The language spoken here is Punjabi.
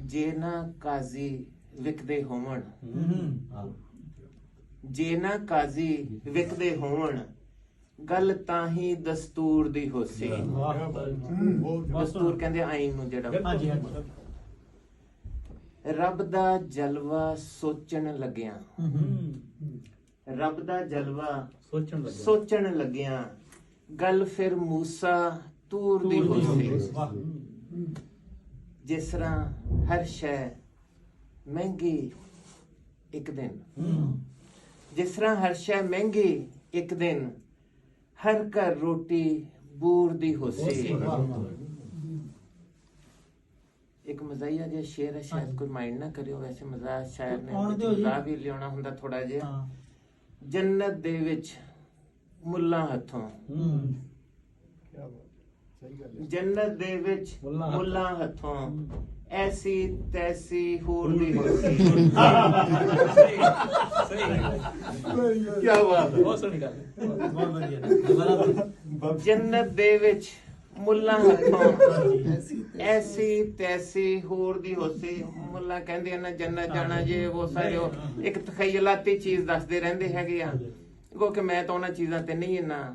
ਜੇ ਨਾ ਕਾਜ਼ੀ ਵਿਕਦੇ ਹੋਵਣ ਜੇ ਨਾ ਕਾਜ਼ੀ ਵਿਕਦੇ ਹੋਵਣ ਗੱਲ ਤਾਂ ਹੀ ਦਸਤੂਰ ਦੀ ਹੋਸੀ ਦਸਤੂਰ ਕਹਿੰਦੇ ਆਈਨ ਨੂੰ ਜਿਹੜਾ ਰੱਬ ਦਾ ਜਲਵਾ ਸੋਚਣ ਲੱਗਿਆ। ਰੱਬ ਦਾ ਜਲਵਾ ਸੋਚਣ ਲੱਗਾ ਸੋਚਣ ਲੱਗਿਆ ਗੱਲ ਫਿਰ ਮੂਸਾ ਤੂਰ ਦੀ ਹੋਸੀ ਵਾਹ। ਜਿਸ ਤਰ੍ਹਾਂ ਹਰ ਸ਼ੈ ਮਹਿੰਗੀ ਇੱਕ ਦਿਨ। ਜਿਸ ਤਰ੍ਹਾਂ ਹਰ ਸ਼ੈ ਮਹਿੰਗੀ ਇੱਕ ਦਿਨ ਹਰ ਘਰ ਰੋਟੀ ਬੂਰ ਦੀ ਹੋਸੀ। ਇੱਕ ਮਜ਼ਾਈਆ ਜਿਹਾ ਸ਼ੇਰ ਹੈ ਸ਼ਾਇਦ ਕੋਈ ਮਾਈਂਡ ਨਾ ਕਰਿਓ। ਵੈਸੇ ਮਜ਼ਾ ਸ਼ਾਇਰ ਨੇ। ਮਜ਼ਾ ਵੀ ਲਿਆਉਣਾ ਹੁੰਦਾ ਥੋੜਾ ਜਿਹਾ। ਜੰਨਤ ਦੇ ਵਿੱਚ ਮੁੱਲਾ ਹੱਥੋਂ। ਹੂੰ। ਜੰਨਤ ਦੇ ਵਿੱਚ ਮੁੱਲਾਂ ਹੱਥੋਂ। ਐਸੀ ਤੈਸੀ ਹੂਰ ਦੀ ਹੋਸੀ ਕੀ ਬਾਤ ਹੈ। ਬਹੁਤ ਸੋਹਣੀ ਗੱਲ ਹੈ। ਬਹੁਤ ਵਧੀਆ ਦੁਬਾਰਾ ਬੋਲੋ। ਜੰਨਤ ਦੇ ਵਿੱਚ ਮੁੱਲਾ ਹੱਥੋਂ। ਐਸੀ ਤੈਸੀ ਹੋਰ ਦੀ ਹੋਸੀ ਮੁੱਲਾ ਕਹਿੰਦੇ ਨਾ ਜੰਨਤ ਜਾਣਾ ਜੇ ਉਹ ਸਾਰੇ ਇੱਕ ਤਖਯਲਾਤੀ ਚੀਜ਼ ਦੱਸਦੇ ਰਹਿੰਦੇ ਹੈਗੇ ਆ। ਕੋ ਕਿ ਮੈਂ ਤਾਂ ਉਹਨਾਂ ਚੀਜ਼ਾਂ ਤੇ ਨਹੀਂ ਇੰਨਾ